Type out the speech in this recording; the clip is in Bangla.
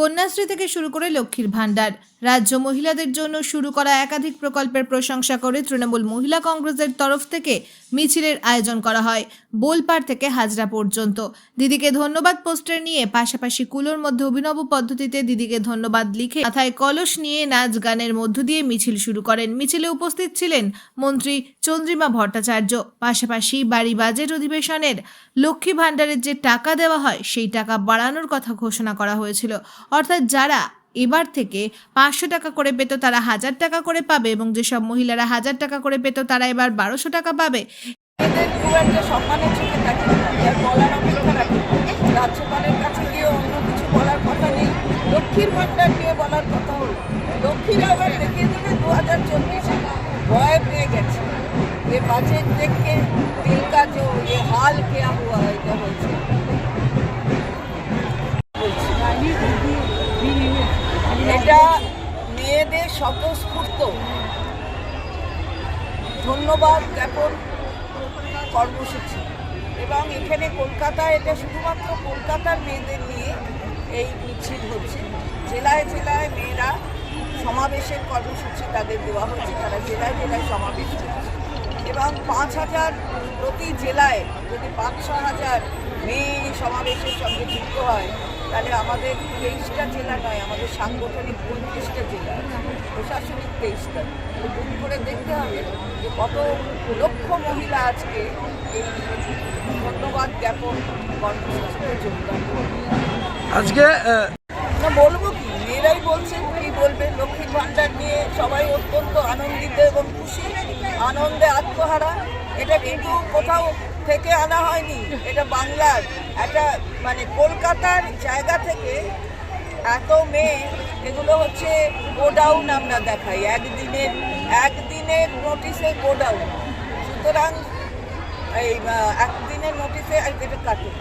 কন্যাশ্রী থেকে শুরু করে লক্ষ্মীর ভাণ্ডার। রাজ্য মহিলাদের জন্য শুরু করা একাধিক প্রকল্পের প্রশংসা করে তৃণমূল মহিলা কংগ্রেসের তরফ থেকে মিছিলের আয়োজন করা হয় বোলপাড় থেকে হাজরা পর্যন্ত। দিদিকে ধন্যবাদ পোস্টার নিয়ে পাশাপাশি কুলোর মধ্যে অভিনব পদ্ধতিতে দিদিকে ধন্যবাদ লিখে মাথায় কলস নিয়ে নাচ গানের মধ্য দিয়ে মিছিল শুরু করেন। মিছিলে উপস্থিত ছিলেন মন্ত্রী চন্দ্রিমা ভট্টাচার্য। পাশাপাশি বাড়ি বাজেট অধিবেশনের লক্ষ্মী ভাণ্ডারের যে টাকা দেওয়া হয়, সেই টাকা বাড়ানোর কথা ঘোষণা করা হয়েছিল। অর্থাৎ যারা এবার থেকে পাঁচশো টাকা করে পেত তারা হাজার টাকা করে পাবে এবং যেসব মহিলারা হাজার টাকা করে পেত তারা এবার বারোশো টাকা পাবে। এদের বলার রাজ্যপালের কাছে গিয়ে অন্য কিছু বলার কথা নেই। বলার কথা দেবে দু হাজার চব্বিশে ভয় পেয়ে গেছে। যে বাজেট দেখে এটা মেয়েদের স্বতঃস্ফূর্ত। ধন্যবাদ জ্ঞাপন কর্মসূচি। এবং এখানে কলকাতায় এটা শুধুমাত্র কলকাতার মেয়েদের নিয়ে এই মিছিল হচ্ছে। জেলায় জেলায় মেয়েরা সমাবেশের কর্মসূচি তাদের দেওয়া হচ্ছে তারা জেলায় জেলায় সমাবেশ করছে। এবং পাঁচ হাজার প্রতি জেলায় যদি পাঁচ ছ হাজার মেয়ে এই সমাবেশের সঙ্গে যুক্ত হয় তাহলে আমাদের তেইশটা জেলা নয় আমাদের সাংগঠনিক পঁয়ত্রিশটা জেলা প্রশাসনিক তেইশটা। গুণ করে দেখতে হবে যে কত লক্ষ মহিলা আজকে এই ধন্যবাদ জ্ঞাপন কর্মসূচিতে যোগদান করবে। আজকে না বলব কি? মেয়েরাই বলছেন কি বলবে লক্ষ্মীর ভাণ্ডার নিয়ে সবাই অত্যন্ত আনন্দিত এবং খুশি। আনন্দে আত্মহারা। এটা কিন্তু কোথাও থেকে আনা হয়নি। এটা বাংলার একটা মানে কলকাতার জায়গা থেকে এত মেয়ে, এগুলো হচ্ছে গোডাউন আমরা দেখাই। একদিনের একদিনের নোটিশে গোডাউন। সুতরাং এই একদিনের নোটিশে এটা কাটুক।